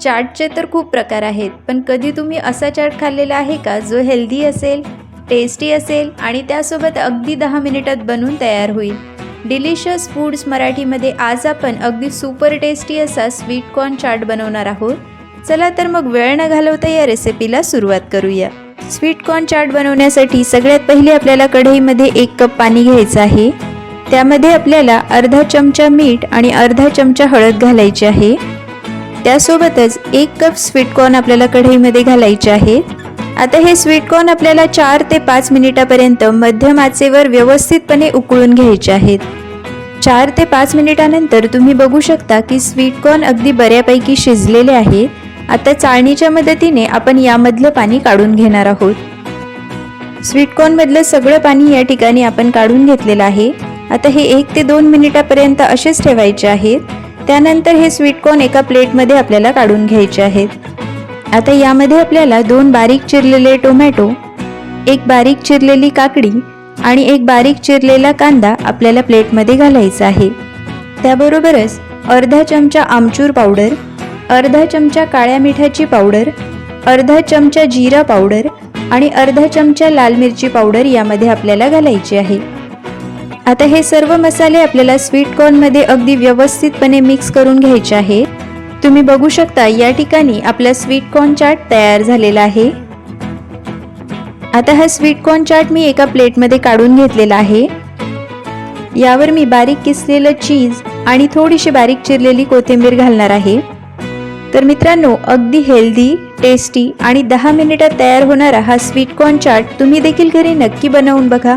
चाटचे तर खूप प्रकार आहेत पण कधी तुम्ही असा चाट खाल्लेला आहे का जो हेल्दी असेल टेस्टी असेल आणि त्यासोबत अगदी दहा मिनिटात बनून तयार होईल? डिलिशियस फूड्स मराठीमध्ये आज आपण अगदी सुपर टेस्टी असा स्वीट कॉर्न चाट बनवणार आहोत. चला तर मग वेळ न घालवता या रेसिपीला सुरुवात करूया. स्वीट कॉर्न चाट बनवण्यासाठी सगळ्यात पहिले आपल्याला कढईमध्ये एक कप पाणी घ्यायचं आहे. त्यामध्ये आपल्याला अर्धा चमचा मीठ आणि अर्धा चमचा हळद घालायची आहे. त्यासोबतच एक कप स्वीटकॉर्न आपल्याला कढईमध्ये घालायचे आहेत आता हे स्वीटकॉर्न आपल्याला चार ते पाच मिनिटापर्यंत मध्यम आचेवर व्यवस्थितपणे उकळून घ्यायचे आहेत. चार ते पाच मिनिटानंतर तुम्ही बघू शकता की स्वीटकॉर्न अगदी बऱ्यापैकी शिजलेले आहे. आता चाळणीच्या मदतीने आपण यामधलं पाणी काढून घेणार आहोत. स्वीटकॉर्नमधलं सगळं पाणी या ठिकाणी आपण काढून घेतलेलं आहे. आता हे एक ते दोन मिनिटापर्यंत असेच ठेवायचे आहेत त्यानंतर हे स्वीट कॉर्न एका प्लेटमध्ये आपल्याला काढून घ्यायचे आहेत. आता यामध्ये आपल्याला दोन बारीक चिरलेले टोमॅटो एक बारीक चिरलेली काकडी आणि एक बारीक चिरलेला कांदा आपल्याला प्लेटमध्ये घालायचा आहे. त्याबरोबरच अर्धा चमचा आमचूर पावडर अर्धा चमचा काळ्या मिठाची पावडर अर्धा चमचा जिरा पावडर आणि अर्धा चमचा लाल मिरची पावडर यामध्ये आपल्याला घालायची आहे. आता हे सर्व मसाले आपल्याला स्वीट कॉर्नमध्ये अगदी व्यवस्थितपणे मिक्स करून घ्यायचे आहे तुम्ही बघू शकता या ठिकाणी आपला स्वीट कॉर्न चाट तयार झालेला आहे. आता हा स्वीट कॉर्न चाट मी एका प्लेटमध्ये काढून घेतलेला आहे. यावर मी बारीक किसलेलं चीज आणि थोडीशी बारीक चिरलेली कोथिंबीर घालणार आहे. तर मित्रांनो अगदी हेल्दी टेस्टी आणि दहा मिनिटात तयार होणारा हा स्वीट कॉर्न चाट तुम्ही देखील घरी नक्की बनवून बघा.